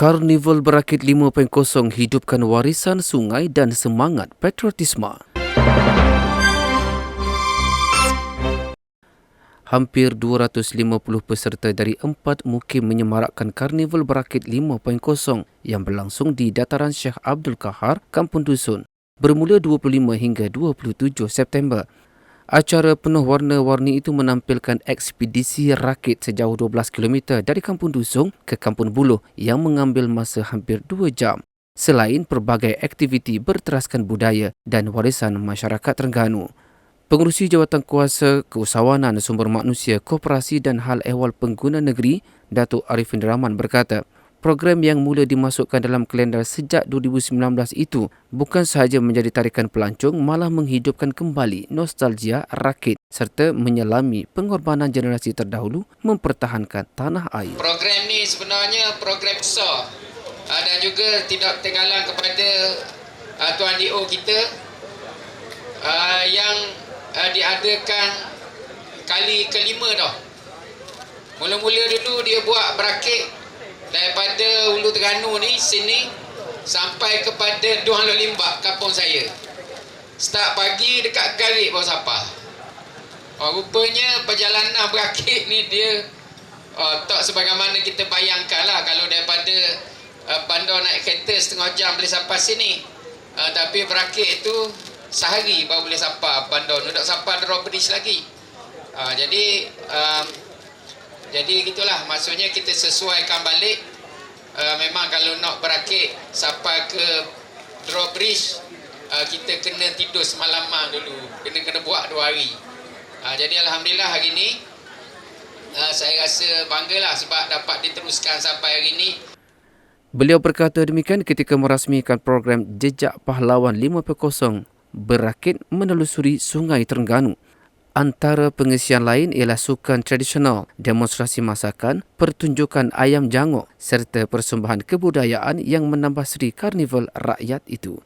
Karnival Berakit 5.0 hidupkan warisan sungai dan semangat patriotisme. Hampir 250 peserta dari empat mukim menyemarakkan Karnival Berakit 5.0 yang berlangsung di Dataran Syekh Abdul Kahar, Kampung Dusun bermula 25 hingga 27 September. Acara penuh warna-warni itu menampilkan ekspedisi rakit sejauh 12 km dari Kampung Dusung ke Kampung Buluh yang mengambil masa hampir 2 jam. Selain pelbagai aktiviti berteraskan budaya dan warisan masyarakat Terengganu. Pengurusi Jawatan Kuasa Keusahawanan Sumber Manusia Koperasi dan Hal Ehwal Pengguna Negeri, Datuk Arifin Rahman berkata, program yang mula dimasukkan dalam kalender sejak 2019 itu bukan sahaja menjadi tarikan pelancong malah menghidupkan kembali nostalgia rakit serta menyelami pengorbanan generasi terdahulu mempertahankan tanah air. Program ni sebenarnya program besar uh, dan juga tidak tergalang kepada uh, Tuan DO kita uh, yang diadakan kali kelima dah. Mula-mula dulu dia buat berakit daripada Ulu Terengganu ni sini sampai kepada Duang Limbak kampung saya. Start pagi dekat Garik bawah Sapah. Oh, rupanya perjalanan berakit ni dia oh, tak sebagaimana kita bayangkan lah kalau daripada uh, bandar naik kereta setengah jam boleh sampai sini. Uh, tapi berakit tu sehari baru boleh sampai bandar. Nak sampai Draw Bridge lagi. Uh, jadi um, jadi gitulah maksudnya kita sesuaikan balik. Uh, memang kalau nak berakit sampai ke drawbridge uh, kita kena tidur semalaman dulu. Kena kena buat dua hari. Uh, jadi alhamdulillah hari ini uh, saya rasa banggalah sebab dapat diteruskan sampai hari ini Beliau berkata demikian ketika merasmikan program Jejak Pahlawan 5.0 berakit menelusuri Sungai Terengganu. Antara pengisian lain ialah sukan tradisional, demonstrasi masakan, pertunjukan ayam jangok serta persembahan kebudayaan yang menambah seri karnival rakyat itu.